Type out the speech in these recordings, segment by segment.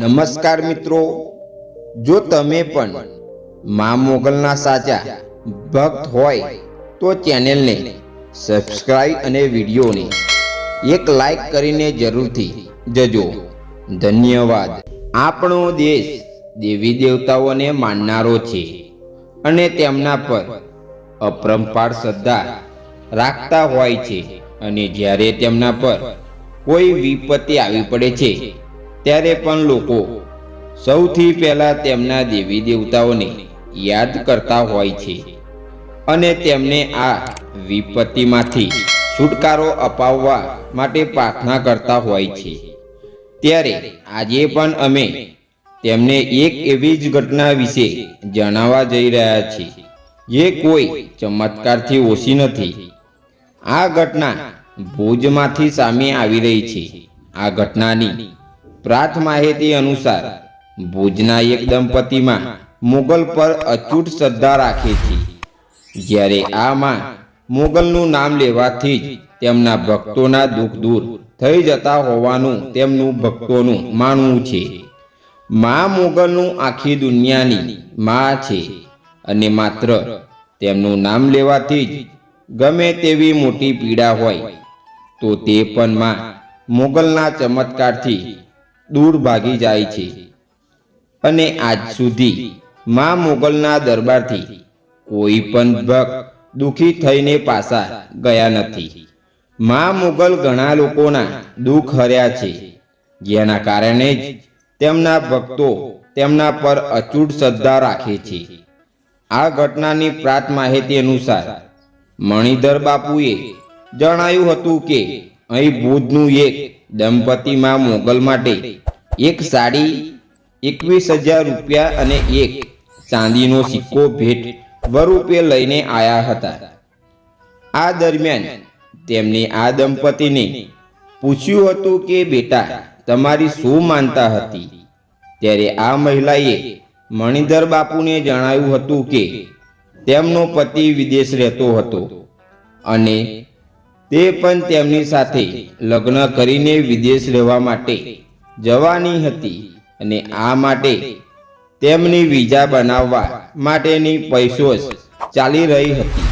નમસ્કાર મિત્રો. જો તમે પણ મા મોગલના સાચા ભક્ત હોય, તો ચેનલને સબસ્ક્રાઈબ અને વિડીયોને એક લાઈક કરીને જરૂરથી જજો. ધન્યવાદ. આપણો દેશ દેવી દેવતાઓને માનનારો છે અને તેમના પર અપરંપાર શ્રદ્ધા રાખતા હોય છે. અને જ્યારે તેમના પર કોઈ વિપત્તિ આવી પડે છે ત્યારે પણ લોકો સૌથી પહેલા તેમના દેવી દેવતાઓને યાદ કરતા હોય છે અને તેમને આ વિપત્તિમાંથી છુટકારો અપાવવા માટે પ્રાર્થના કરતા હોય છે. ત્યારે આજે પણ અમે તેમને એક એવી જ ઘટના વિશે જણાવવા જઈ રહ્યા છીએ, જે કોઈ ચમત્કારથી ઓછી નથી. આ ઘટના ભુજમાંથી સામે આવી રહી છે. આ ઘટનાની પ્રાથ માહિતી અનુસાર ભુજના એક દંપતીમાં મુગલ પર અચૂટ શ્રદ્ધા રાખે છે. જ્યારે આ માં મુગલનું નામ લેવાથી જ તેમના ભક્તોના દુઃખ દૂર થઈ જતા હોવાનું તેમનું ભક્તોનું માનવું છે. મા મુગલનું આખી દુનિયાની મા છે અને માત્ર તેમનું નામ લેવાથી જ ગમે તેવી મોટી પીડા હોય, તો તે પણ માં મુગલના ચમત્કારથી દૂર ભાગી જાય છે. અને આજ સુધી મા મોગલના દરબારથી કોઈ પણ ભક્ત દુખી થઈને પાછા ગયા નથી. મા મોગલ ઘણા લોકોના દુઃખ હર્યા છે. જેના કારણે જ તેમના ભક્તો તેમના પર અચૂટ શ્રદ્ધા રાખે છે. આ ઘટનાની પ્રાત માહિતી અનુસાર મણિધર બાપુએ જણાવ્યું હતું કે અહીં ભુજનું એક દંપતીમાં મોગલ માટે એક સાડી એકવીસ હજાર રૂપિયા અને એક ચાંદીનો સિક્કો ભેટ સ્વરૂપે લઈને આવ્યા હતા. આ દરમિયાન તેમને આ દંપતીને પૂછ્યું હતું કે, બેટા, તમારી શું માનતા હતી? ત્યારે આ મહિલાએ મણિધર બાપુને જણાવ્યું હતું કે, તેમનો પતિ વિદેશ રહેતો હતો અને તે પણ તેમની સાથે લગ્ન કરીને વિદેશ રહેવા માટે જવાની હતી અને આ માટે તેમની વિઝા બનાવવા માટેની પૈસો ચાલી રહી હતી.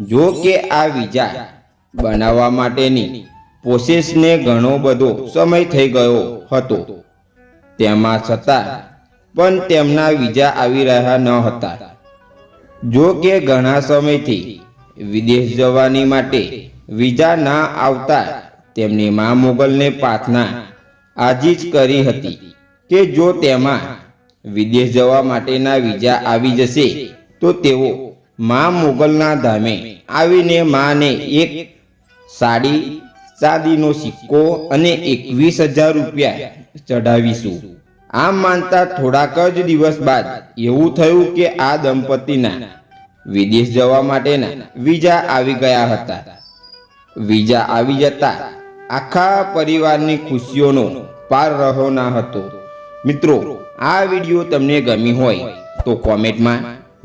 જો કે આ વિઝા બનાવવા માટેની પ્રોસેસને ઘણો બધો સમય થઈ ગયો હતો. તેમાં છતાં પણ તેમના વિઝા આવી રહ્યા ન હતા. જો કે ઘણા સમયથી વિદેશ જવાની માટે વિઝા ના આવતા તેમની મા મોગલને પ્રાર્થના આજી જ કરી હતી કે જો તેમાં વિદેશ જવા માટેના વિઝા આવી જશે, તો તેઓ મા મોગલના ધામે આવીને માને એક સાડી, ચાંદીનો સિક્કો અને એકવીસ હજાર રૂપિયા ચઢાવીશું. આમ માનતા થોડાક જ દિવસ બાદ એવું થયું કે આ દંપતીના વિદેશ જવા માટેના વિઝા આવી ગયા હતા. વિઝા આવી જતા આખા પરિવારની ખુશીઓનો પાર રહ્યો ના હતો. મિત્રો, આ વીડિયો તમને ગમી હોય તો કોમેન્ટમાં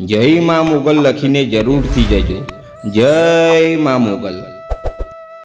જય મા મોગલ લખીને જરૂરથી જજો. જય મા મોગલ.